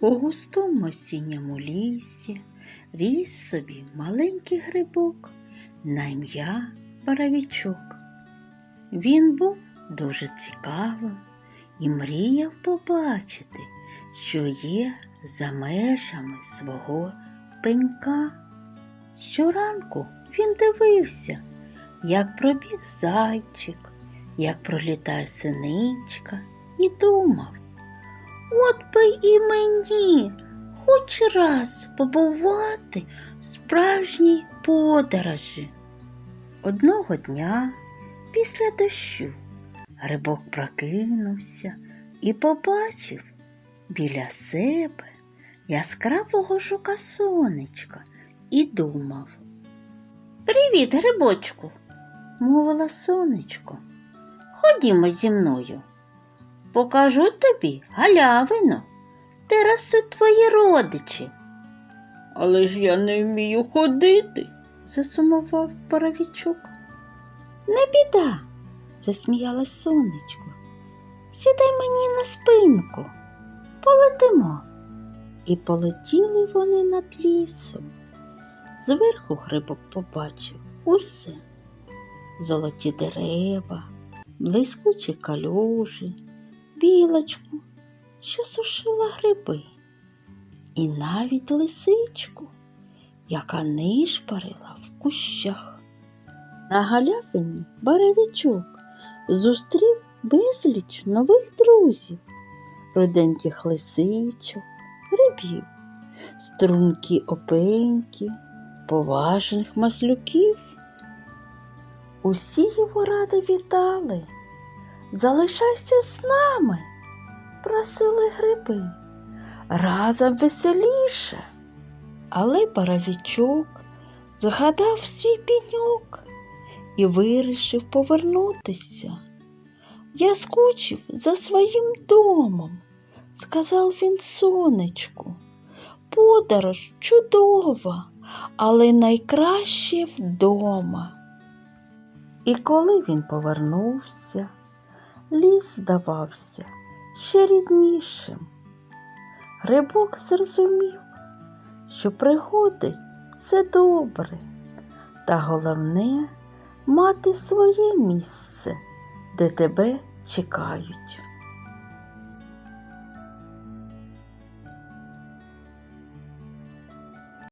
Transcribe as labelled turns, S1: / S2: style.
S1: У густому осінньому лісі ріс собі маленький грибок на ім'я Боровічок. Він був дуже цікавим і мріяв побачити, що є за межами свого пенька. Щоранку він дивився, як пробіг зайчик, як пролітає синичка, і думав, от і мені хоч раз побувати в справжній подорожі. Одного дня після дощу грибок прокинувся і побачив біля себе яскравого жука сонечка і думав. Привіт, грибочку, мовила сонечко. Ходімо зі мною. Покажу тобі галявину, де ростуть твої родичі.
S2: Але ж я не вмію ходити.
S1: засумував Боровічок. Не біда, засміялась сонечко. Сідай мені на спинку, полетимо. І полетіли вони над лісом. Зверху грибок побачив усе золоті дерева, блискучі калюжі, білочку, що сушила гриби, і навіть лисичку яка нишпарила в кущах. На галявині Баревічок зустрів безліч нових друзів, руденьких лисичок, грибів, стрункі опеньки, поважних маслюків. Усі його ради вітали. Залишайся з нами, просили гриби. Разом веселіше. Але Боровічок згадав свій піньок і вирішив повернутися. Я скучив за своїм домом, сказав він сонечку. Подорож чудова, але найкраще вдома. І коли він повернувся, ліс здавався ще ріднішим. Грибок зрозумів, що пригоди це добре, та головне мати своє місце, де тебе чекають.